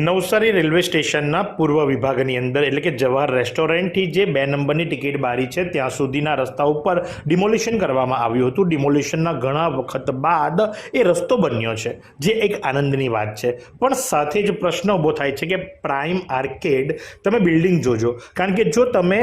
Navsari railway સ્ટેશનના પૂર્વ વિભાગની અંદર, એટલે કે જવાહર રેસ્ટોરન્ટથી જે બે નંબરની ટિકિટ બારી છે, ત્યાં સુધીના રસ્તા ઉપર ડિમોલિશન કરવામાં આવ્યું હતું. ડિમોલિશનના ઘણા વખત બાદ એ રસ્તો બન્યો છે, જે એક આનંદની વાત છે. પણ સાથે જ પ્રશ્ન ઊભો થાય છે કે પ્રાઇમ આર્કેડ, તમે બિલ્ડિંગ જોજો. કારણ કે જો તમે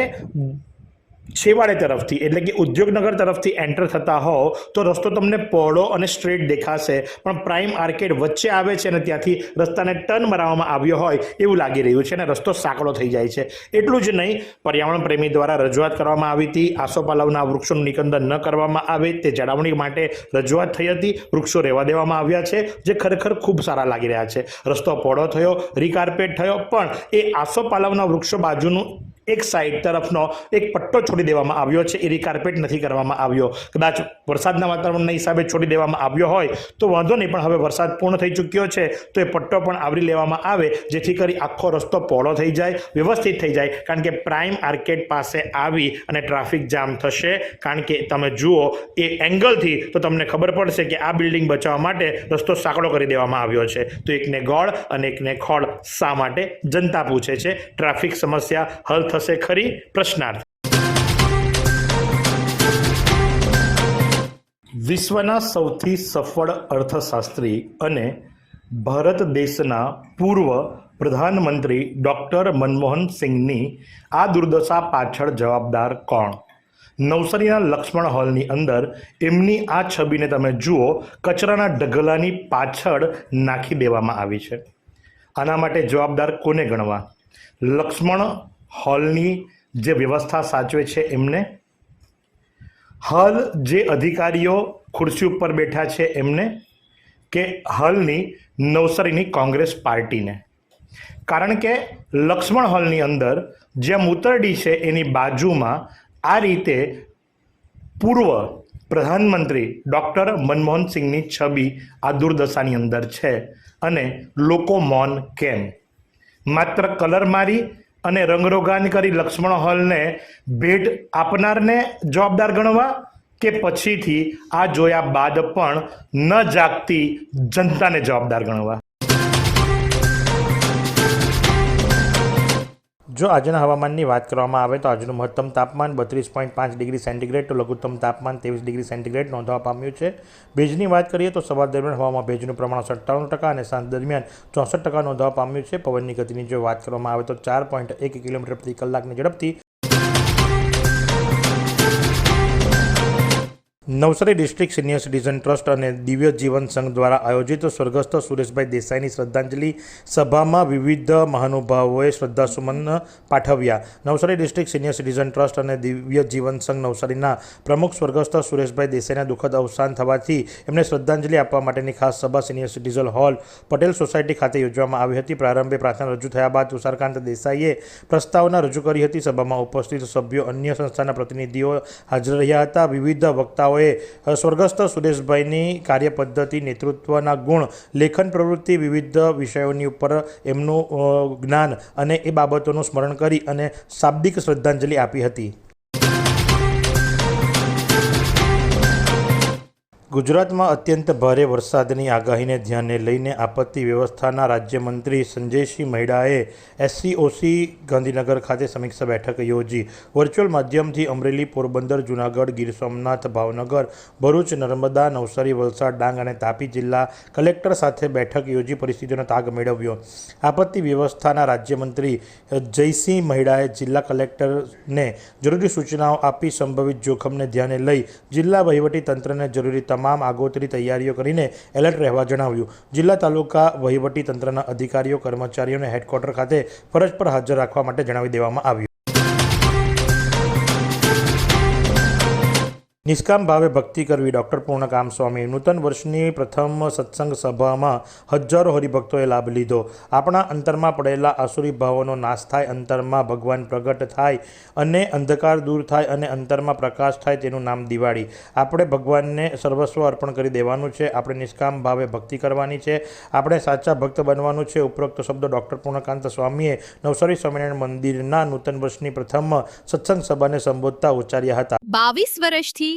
છેવાડે તરફથી, એટલે કે ઉદ્યોગનગર તરફથી એન્ટર થતા હો, તો રસ્તો તમને પહોળો અને સ્ટ્રેટ દેખાશે. પણ પ્રાઇમ આર્કેડ વચ્ચે આવે છે અને ત્યાંથી રસ્તાને ટર્ન મરાવવામાં આવ્યો હોય, એવું લાગી રહ્યું છે અને રસ્તો સાંકડો થઈ જાય છે. એટલું જ નહીં, પર્યાવરણ પ્રેમી દ્વારા રજૂઆત કરવામાં આવી હતી. આસોપાલવના વૃક્ષોનું નિકંદન ન કરવામાં આવે, તે જાળવણી માટે રજૂઆત થઈ હતી. વૃક્ષો રહેવા દેવામાં આવ્યા છે, જે ખરેખર ખૂબ સારા લાગી રહ્યા છે. રસ્તો પહોળો થયો રીકાર્પેટ થયો, પણ એ આસોપાલવના વૃક્ષો બાજુનું એક સાઈડ તરફનો એક પટ્ટો છોડી દેવામાં આવ્યો છે. એ રીકાર્પેટ નથી કરવામાં આવ્યો. કદાચ વરસાદના વાતાવરણના હિસાબે છોડી દેવામાં આવ્યો હોય તો વાંધો નહીં, પણ હવે વરસાદ પૂર્ણ થઈ ચૂક્યો છે તો એ પટ્ટો પણ આવરી લેવામાં આવે, જેથી કરી આખો રસ્તો પહોળો થઈ જાય, વ્યવસ્થિત થઈ જાય. કારણ કે પ્રાઇમ આર્કેડ પાસે આવી અને ટ્રાફિક જામ થશે. કારણ કે તમે જુઓ, એ એંગલથી તો તમને ખબર પડશે કે આ બિલ્ડિંગ બચાવવા માટે રસ્તો સાંકડો કરી દેવામાં આવ્યો છે. તો એકને ગોળ અને એકને ખોળ શા માટે? જનતા પૂછે છે. ટ્રાફિક સમસ્યા હલ થશે ખરી પ્રશ્નાર્થ. વિશ્વના સૌથી સફળ અર્થશાસ્ત્રી અને ભારત દેશના પૂર્વ પ્રધાનમંત્રી ડૉક્ટર મનમોહન સિંહની આ દુર્દશા પાછળ જવાબદાર કોણ? નવસારીના લક્ષ્મણ હોલની અંદર એમની આ છબીને તમે જુઓ, કચરાના ઢગલાની પાછળ નાખી દેવામાં આવી છે. આના માટે જવાબદાર કોને ગણવા? લક્ષ્મણ હોલની જે વ્યવસ્થા સાચવે છે એમને, હાલ જે અધિકારીઓ ખુરશી ઉપર બેઠા છે એમને, કે હાલની નવસારીની કોંગ્રેસ પાર્ટીને. કારણ કે લક્ષ્મણ હોલની અંદર જ્યાં મૂતરડી છે એની બાજુમાં આ રીતે પૂર્વ પ્રધાનમંત્રી ડૉક્ટર મનમોહન સિંહની છબી આ દુર્દશાની અંદર છે. અને લોકો મૌન કેમ. માત્ર કલર મારી અને રંગરોગાન કરી લક્ષ્મણ હોલને ભેટ આપનારને જવાબદાર ગણવા કે પછીથી આ જોયા બાદ પણ ન જાગતી જનતાને જવાબદાર ગણવા? જો આજના હવામાનની વાત કરવામાં આવે તો આજનું મહત્તમ તાપમાન બત્રીસ પોઈન્ટ પાંચ ડિગ્રી સેન્ટીગ્રેડ તો લઘુત્તમ તાપમાન ત્રેવીસ ડિગ્રી સેન્ટીગ્રેડ નોંધવા પામ્યું છે. ભેજની વાત કરીએ તો સવાર દરમિયાન હવામાં ભેજનું પ્રમાણ સત્તાણું ટકા અને સાંજ દરમિયાન ચોસઠ ટકા નોંધવા પામ્યું છે. પવનની ગતિની જો વાત કરવામાં આવે તો ચાર પોઈન્ટ એક કિલોમીટર પ્રતિ કલાકની ઝડપથી Navsari district senior citizen trust અને દિવ્ય જીવન સંઘ દ્વારા આયોજિત સ્વર્ગસ્થ સુરેશભાઈ દેસાઈની શ્રદ્ધાંજલિ સભામાં વિવિધ મહાનુભાવોએ શ્રદ્ધાસુમન પાઠવ્યા. Navsari district senior citizen trust અને દિવ્ય જીવન સંઘ નવસારીના પ્રમુખ સ્વર્ગસ્થ સુરેશભાઈ દેસાઈના દુઃખદ અવસાન થવાથી એમને શ્રદ્ધાંજલિ આપવા માટેની ખાસ સભા senior citizen hall Patel society ખાતે યોજવામાં આવી હતી. પ્રારંભે પ્રાર્થના રજૂ થયા બાદ તુષારકાંત દેસાઈએ પ્રસ્તાવના રજૂ કરી હતી. સભામાં ઉપસ્થિત સભ્યો અન્ય સંસ્થાના પ્રતિનિધિઓ હાજર રહ્યા હતા. વિવિધ વક્તાઓ વક્તાઓએ સ્વર્ગસ્થ સુરેશભાઈની કાર્યપદ્ધતિ, નેતૃત્વના ગુણ, લેખન પ્રવૃત્તિ, વિવિધ વિષયોની ઉપર એમનું જ્ઞાન અને એ બાબતોનું સ્મરણ કરી અને શાબ્દિક શ્રદ્ધાંજલિ આપી હતી. ગુજરાતમાં અત્યંત ભારે વરસાદની આગાહીને ધ્યાને લઈને આપત્તિ વ્યવસ્થાના રાજ્યમંત્રી સંજયસિંહ મહેડાએ એસસીઓસી ગાંધીનગર ખાતે સમીક્ષા બેઠક યોજી. વર્ચ્યુઅલ માધ્યમથી અમરેલી, પોરબંદર, જૂનાગઢ, ગીર સોમનાથ, ભાવનગર, ભરૂચ, નર્મદા, નવસારી, વલસાડ, ડાંગ અને તાપી જિલ્લા કલેક્ટર સાથે બેઠક યોજી પરિસ્થિતિનો તાગ મેળવ્યો. આપત્તિ વ્યવસ્થાના રાજ્યમંત્રી જયસિંહ મહેડાએ જિલ્લા કલેક્ટરને જરૂરી સૂચનાઓ આપી સંભવિત જોખમને ધ્યાને લઈ જિલ્લા વહીવટી તંત્રને જરૂરી તમામ આગોતરી તૈયારીઓ કરીને એલર્ટ રહેવા જણાવ્યું. જિલ્લા તાલુકા વહીવટી તંત્રના અધિકારીઓ કર્મચારીઓને હેડક્વાર્ટર ખાતે ફરજ પર હાજર રાખવા માટે જણાવી દેવામાં આવ્યું. નિષ્કામ ભાવે ભક્તિ કરવી. ડૉક્ટર પૂર્ણકામ સ્વામી, નૂતન વર્ષની પ્રથમ સત્સંગ સભામાં હજારો હરિભક્તોએ લાભ લીધો. આપણા અંતરમાં પડેલા આસુરી ભાવોનો નાશ થાય, અંતરમાં ભગવાન પ્રગટ થાય અને અંધકાર દૂર થાય અને અંતરમાં પ્રકાશ થાય તેનું નામ દિવાળી. આપણે ભગવાનને સર્વસ્વ અર્પણ કરી દેવાનું છે. આપણે નિષ્કામ ભાવે ભક્તિ કરવાની છે. આપણે સાચા ભક્ત બનવાનું છે. ઉપરોક્ત શબ્દો ડૉક્ટર પૂર્ણકાંત સ્વામીએ નવસારી સ્વામિનારાયણ મંદિરના નૂતન વર્ષની પ્રથમ સત્સંગ સભાને સંબોધતા ઉચ્ચાર્યા હતા. બાવીસ વર્ષથી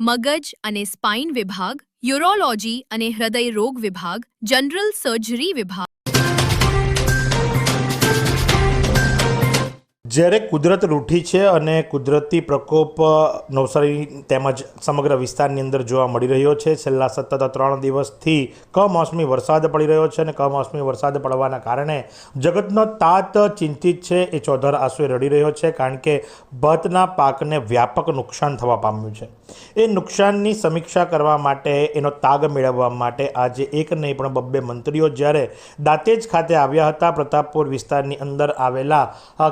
મગજ અને સ્પાઇન વિભાગ, યુરોલોજી અને હૃદય રોગ વિભાગ, જનરલ સર્જરી વિભાગ. જ્યારે કુદરત રૂઠી છે અને કુદરતી પ્રકોપ નવસારી તેમજ સમગ્ર વિસ્તારની અંદર જોવા મળી રહ્યો છે. છેલ્લા સતત ત્રણ દિવસથી કમોસમી વરસાદ પડી રહ્યો છે અને કમોસમી વરસાદ પડવાના કારણે જગતનો તાત ચિંતિત છે. એ ચોધર આંસુએ રડી રહ્યો છે કારણ કે ભાતના પાકને વ્યાપક નુકસાન થવા પામ્યું છે. એ નુકસાનની સમીક્ષા કરવા માટે, એનો તાગ મેળવવા માટે આજે એક નહીં પણ બબ્બે મંત્રીઓ જ્યારે દાંતેજ ખાતે આવ્યા હતા, પ્રતાપપુર વિસ્તારની અંદર આવેલા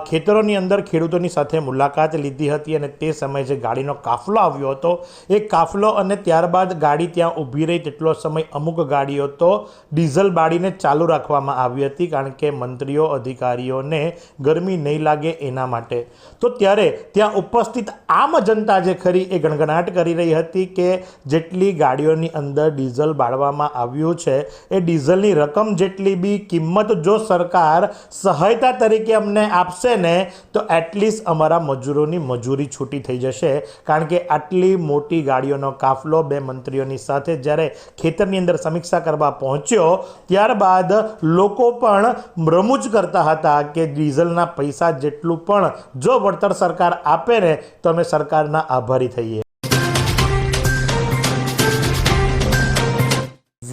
ખેતરોની અંદર ખેડૂતોની સાથે મુલાકાત લીધી હતી અને તે સમયે જે ગાડીનો કાફલો આવ્યો હતો, એ કાફલો અને ત્યારબાદ ગાડી ત્યાં ઊભી રહી તેટલો સમય અમુક ગાડીઓ તો ડીઝલ બાળીને ચાલુ રાખવામાં આવી હતી કારણ કે મંત્રીઓ, અધિકારીઓને ગરમી નહીં લાગે એના માટે. તો ત્યારે ત્યાં ઉપસ્થિત આમ જનતા જે ખરી એ ગણગણાટ કરી રહી હતી કે જેટલી ગાડીઓની અંદર ડીઝલ બાળવામાં આવ્યું છે, એ ડીઝલની રકમ જેટલી બી કિંમત જો સરકાર સહાયતા તરીકે અમને આપશે ને, તો એટલીસ્ટ અમારા મજૂરોની મજૂરી છૂટી થઈ જશે. કારણ કે આટલી મોટી ગાડીઓનો કાફલો બે મંત્રીઓની સાથે જ્યારે ખેતરની અંદર સમીક્ષા કરવા પહોંચ્યો, ત્યારબાદ લોકો પણ રમૂજ કરતા હતા કે ડીઝલના પૈસા જેટલું પણ જો વળતર સરકાર આપે ને, તો અમે સરકારના આભારી થઈએ.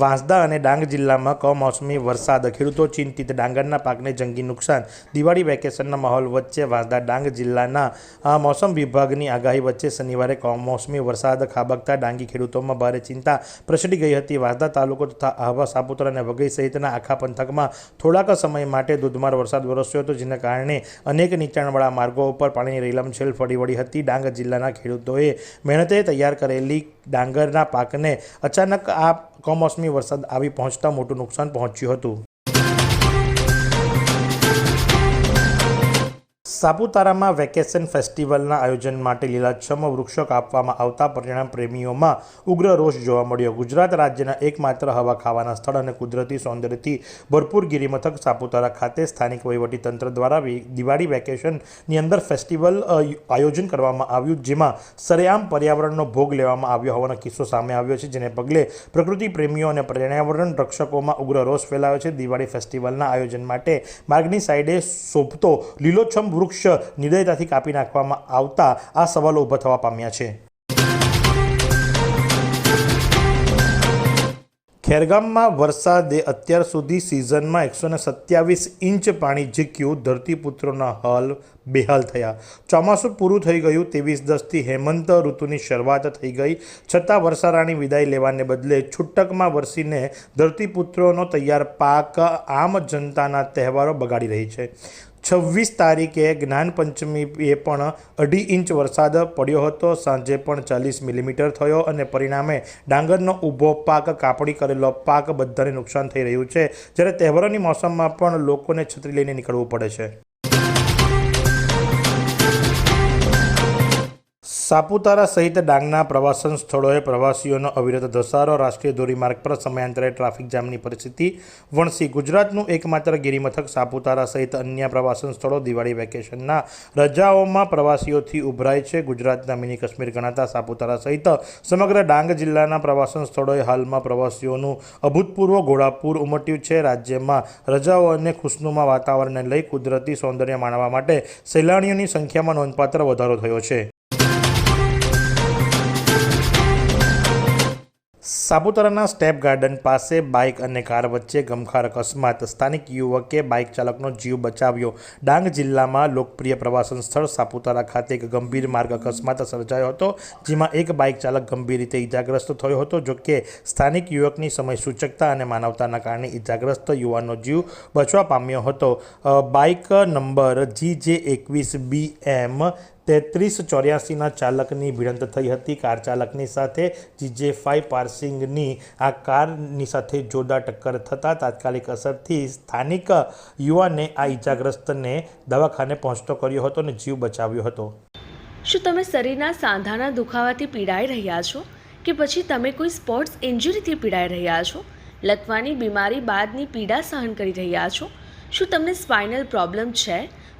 વાંસદા અને ડાંગ જિલ્લામાં કમોસમી વરસાદ, ખેડૂતો ચિંતિત, ડાંગરના પાકને જંગી નુકસાન. દિવાળી વેકેશનના માહોલ વચ્ચે વાંસદા ડાંગ જિલ્લાના મોસમ વિભાગની આગાહી વચ્ચે શનિવારે કમોસમી વરસાદ ખાબકતા ડાંગી ખેડૂતોમાં ભારે ચિંતા પ્રસરી ગઈ હતી. વાંસદા તાલુકો તથા આહવા, સાપુતારા અને વઘઈ સહિતના આખા પંથકમાં થોડાક સમય માટે ધોધમાર વરસાદ વરસ્યો હતો, જેના કારણે અનેક નીચાણવાળા માર્ગો ઉપર પાણીની રેલમછેલ ફરી વળી હતી. ડાંગ જિલ્લાના ખેડૂતોએ મહેનતે તૈયાર કરેલી ડાંગરના પાકને અચાનક આ કમોસમી વરસાદ આવી પહોંચતા મોટું નુકસાન પહોંચ્યું હતું. સાપુતારામાં વેકેશન ફેસ્ટિવલના આયોજન માટે લીલાછમ વૃક્ષો કાપવામાં આવતા પરિણામ પ્રેમીઓમાં ઉગ્ર રોષ જોવા મળ્યો. ગુજરાત રાજ્યના એકમાત્ર હવા ખાવાના સ્થળ અને કુદરતી સૌંદર્યથી ભરપૂર ગિરિમથક સાપુતારા ખાતે સ્થાનિક વહીવટીતંત્ર દ્વારા દિવાળી વેકેશનની અંદર ફેસ્ટિવલ આયોજન કરવામાં આવ્યું, જેમાં સરેઆમ પર્યાવરણનો ભોગ લેવામાં આવ્યો હોવાનો કિસ્સો સામે આવ્યો છે, જેને પગલે પ્રકૃતિ પ્રેમીઓ અને પર્યાવરણ રક્ષકોમાં ઉગ્ર રોષ ફેલાયો છે. દિવાળી ફેસ્ટિવલના આયોજન માટે માર્ગની સાઈડે શોભતો લીલોછમ વૃક્ષ નિર્દયતાથી કાપી નાખવામાં આવતા આ સવાલો ઊભા થવા પામ્યા છે. ખેરગામમાં વરસાદે અત્યાર સુધી સિઝનમાં એકસો ને સત્યાવીસ ઇંચ પાણી ઝીક્યું. ધરતીપુત્રોના હાલ બેહાલ થયા. ચોમાસું પૂરું થઈ ગયું. ત્રેવીસ દસથી હેમંત ઋતુની શરૂઆત થઈ ગઈ. છતાં વરસારાની વિદાય લેવાને બદલે છૂટકમાં વરસીને ધરતીપુત્રોનો તૈયાર પાક આમ જનતાના તહેવારો બગાડી રહી છે. છવ્વીસ તારીખે જ્ઞાનપંચમીએ પણ અઢી ઇંચ વરસાદ પડ્યો હતો. સાંજે પણ ચાલીસ મિલીમીટર થયો અને પરિણામે ડાંગરનો ઊભો પાક, કાપણી કરેલો પાક બધાને નુકસાન થઈ રહ્યું છે. જ્યારે તહેવારોની મોસમમાં પણ લોકોને છત્રી લઈને નીકળવું પડે છે. સાપુતારા સહિત ડાંગના પ્રવાસન સ્થળોએ પ્રવાસીઓનો અવિરત ધસારો, રાષ્ટ્રીય ધોરીમાર્ગ પર સમયાંતરે ટ્રાફિક જામની પરિસ્થિતિ વણસી. ગુજરાતનું એકમાત્ર ગિરિમથક સાપુતારા સહિત અન્ય પ્રવાસન સ્થળો દિવાળી વેકેશનના રજાઓમાં પ્રવાસીઓથી ઉભરાય છે. ગુજરાતના મિની કાશ્મીર ગણાતા સાપુતારા સહિત સમગ્ર ડાંગ જિલ્લાના પ્રવાસન સ્થળોએ હાલમાં પ્રવાસીઓનું અભૂતપૂર્વ ઘોડાપૂર ઉમટ્યું છે. રાજ્યમાં રજાઓ અને ખુશનુમા વાતાવરણને લઈ કુદરતી સૌંદર્ય માણવા માટે સહેલાણીઓની સંખ્યામાં નોંધપાત્ર વધારો થયો છે. સાપુતારાના સ્ટેપ ગાર્ડન પાસે બાઇક અને કાર વચ્ચે ગમખાર અકસ્માત. સ્થાનિક યુવકે બાઇક ચાલકનો જીવ બચાવ્યો. ડાંગ જિલ્લામાં લોકપ્રિય પ્રવાસન સ્થળ સાપુતારા ખાતે એક ગંભીર માર્ગ અકસ્માત સર્જાયો હતો, જેમાં એક બાઇક ચાલક ગંભીર રીતે ઇજાગ્રસ્ત થયો હતો. જોકે સ્થાનિક યુવકની સમય સૂચકતા અને માનવતાના કારણે ઇજાગ્રસ્ત યુવાનનો જીવ બચવા પામ્યો હતો. બાઇક નંબર જી જે એકવીસ બી એમ તેત્રીસ ચોર્યાસીના ચાલકની ભીડંત થઈ હતી. કાર ચાલકની સાથે જીજે ફાઇવ પાર્સિંગની આ કારની સાથે જોરદાર ટક્કર થતાં તાત્કાલિક અસરથી સ્થાનિક યુવાને આ ઇજાગ્રસ્તને દવાખાને પહોંચતો કર્યો હતો અને જીવ બચાવ્યો હતો. શું તમે શરીરના સાંધાના દુખાવાથી પીડાઈ રહ્યા છો? કે પછી તમે કોઈ સ્પોર્ટ્સ ઇન્જરીથી પીડાઈ રહ્યા છો? લકવાની બીમારી બાદની પીડા સહન કરી રહ્યા છો? શું તમને સ્પાઇનલ પ્રોબ્લેમ છે?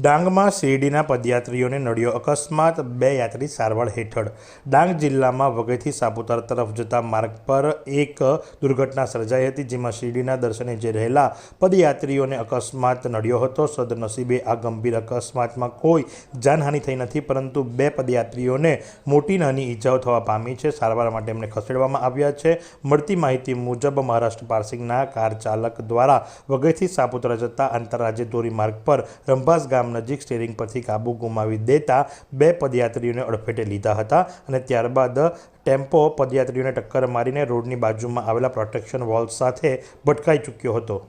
ડાંગમાં શિરડીના પદયાત્રીઓને નડ્યો અકસ્માત, બે યાત્રી સારવાર હેઠળ. ડાંગ જિલ્લામાં વઘઈથી સાપુતારા તરફ જતા માર્ગ પર એક દુર્ઘટના સર્જાઈ હતી, જેમાં શિરડીના દર્શને જે રહેલા પદયાત્રીઓને અકસ્માત નડ્યો હતો. સદનસીબે આ ગંભીર અકસ્માતમાં કોઈ જાનહાનિ થઈ નથી, પરંતુ બે પદયાત્રીઓને મોટી નાની ઈજાઓ થવા પામી છે. સારવાર માટે એમને ખસેડવામાં આવ્યા છે. મળતી માહિતી મુજબ મહારાષ્ટ્ર પાર્સિંગના કાર ચાલક દ્વારા વઘઈથી સાપુતારા જતા આંતરરાજ્ય ધોરીમાર્ગ પર રંભાસ ગામ નજીક સ્ટેરિંગ પરથી કાબુ ગુમાવી દેતા બે પદયાત્રીઓને અડફેટે લીધા હતા અને ત્યારબાદ ટેમ્પો પદયાત્રીઓને ટક્કર મારીને રોડની બાજુમાં આવેલા પ્રોટેક્શન વોલ સાથે ભટકાઈ ચૂક્યો હતો.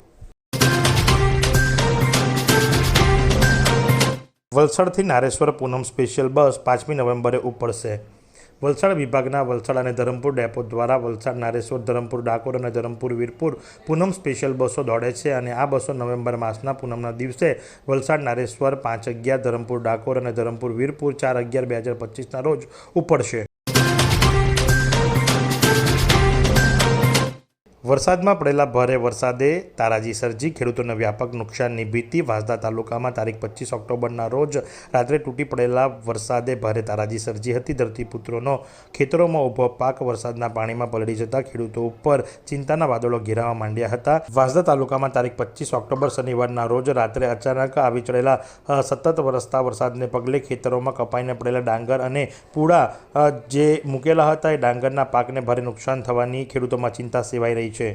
વલસાડથી નારેશ્વર પૂનમ સ્પેશિયલ બસ પાંચમી નવેમ્બરે ઉપડશે. વલસાડ વિભાગના વલસાડ અને ધરમપુર ડેપો દ્વારા વલસાડ, નારેશ્વર, ધરમપુર, ડાકોર અને ધરમપુર, વીરપુર પૂનમ સ્પેશિયલ બસો દોડે છે અને આ બસો નવેમ્બર માસના પૂનમના દિવસે વલસાડ, નારેશ્વર પાંચ અગિયાર, ધરમપુર, ડાકોર અને ધરમપુર, વીરપુર ચાર અગિયાર બે હજાર પચીસના રોજ ઉપડશે. વરસાદમાં પડેલા ભારે વરસાદે તારાજી સર્જી ખેડૂતોને વ્યાપક નુકસાનની ભીતિ. વાંસદા તાલુકામાં તારીખ પચીસ ઓક્ટોબરના રોજ રાત્રે તૂટી પડેલા વરસાદે ભારે તારાજી સર્જી હતી. ધરતીપુત્રોનો ખેતરોમાં ઊભો પાક વરસાદના પાણીમાં પલળી જતા ખેડૂતો ઉપર ચિંતાના વાદળો ઘેરાવા માંડ્યા હતા. વાંસદા તાલુકામાં તારીખ પચીસ ઓક્ટોબર શનિવારના રોજ રાત્રે અચાનક આવી ચડેલા સતત વરસતા વરસાદને પગલે ખેતરોમાં કપાઈને પડેલા ડાંગર અને પૂળા જે મૂકેલા હતા એ ડાંગરના પાકને ભારે નુકસાન થવાની ખેડૂતોમાં ચિંતા સેવાઈ રહી છે.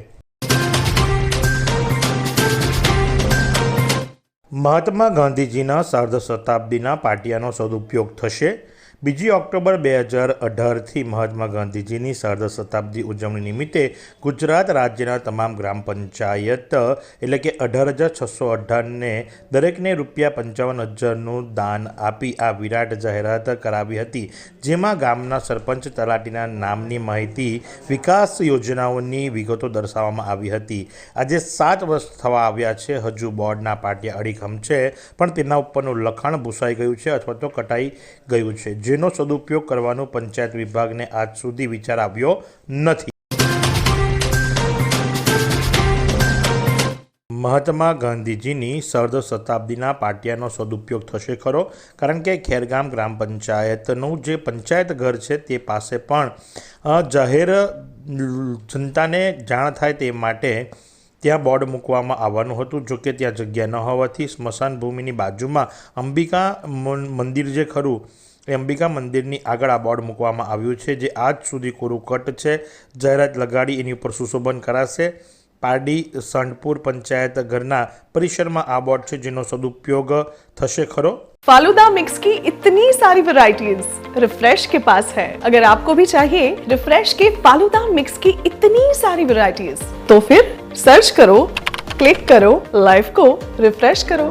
મહાત્મા ગાંધીજીના સાર્ધ શતાબ્દીના પાટિયાનો સદુપયોગ થશે બીજી ઓક્ટોબર બે હજાર અઢારથી મહાત્મા ગાંધીજીની સાર્ધ શતાબ્દી ઉજવણી નિમિત્તે ગુજરાત રાજ્યના તમામ ગ્રામ પંચાયત, એટલે કે અઢાર હજાર છસો અઢારને દરેકને રૂપિયા પંચાવન હજારનું દાન આપી આ વિરાટ જાહેરાત કરાવી હતી, જેમાં ગામના સરપંચ તલાટીના નામની માહિતી, વિકાસ યોજનાઓની વિગતો દર્શાવવામાં આવી હતી. આજે સાત વર્ષ થવા આવ્યા છે, હજુ બોર્ડના પાટિયા અડીખમ છે, પણ તેના ઉપરનું લખાણ ભૂસાઈ ગયું છે અથવા તો કટાઈ ગયું છે. જેનો સદુપયોગ કરવાનો પંચાયત વિભાગને આજ સુધી વિચાર આવ્યો નથી. મહાત્મા ગાંધીજીની સર્ધ શતાબ્દીના પાટિયાનો સદુપયોગ થશે ખરો? કારણ કે ખેરગામ ગ્રામ પંચાયતનું જે પંચાયત ઘર છે તે પાસે પણ જાહેર જનતાને જાણ થાય તે માટે ત્યાં બોર્ડ મૂકવામાં આવવાનું હતું. જો કે ત્યાં જગ્યા ન હોવાથી સ્મશાન ભૂમિની બાજુમાં અંબિકા મંદિર જે ખરું, એ અંબિકા મંદિરની આગળ આ બોર્ડ મૂકવામાં આવ્યું છે, જે આજ સુધી કોરું કટ છે. જાહેરાત લગાડી એની ઉપર સુશોભન કરાશે. પારડી સંડપુર પંચાયત ઘરના પરિસરમાં આ બોર્ડ છે જેનો સદુપયોગ થશે ખરો फालूदा मिक्स की इतनी सारी वैरायटीज रिफ्रेश के पास है अगर आपको भी चाहिए रिफ्रेश के फालूदा मिक्स की इतनी सारी वैरायटीज तो फिर सर्च करो क्लिक करो लाइफ को रिफ्रेश करो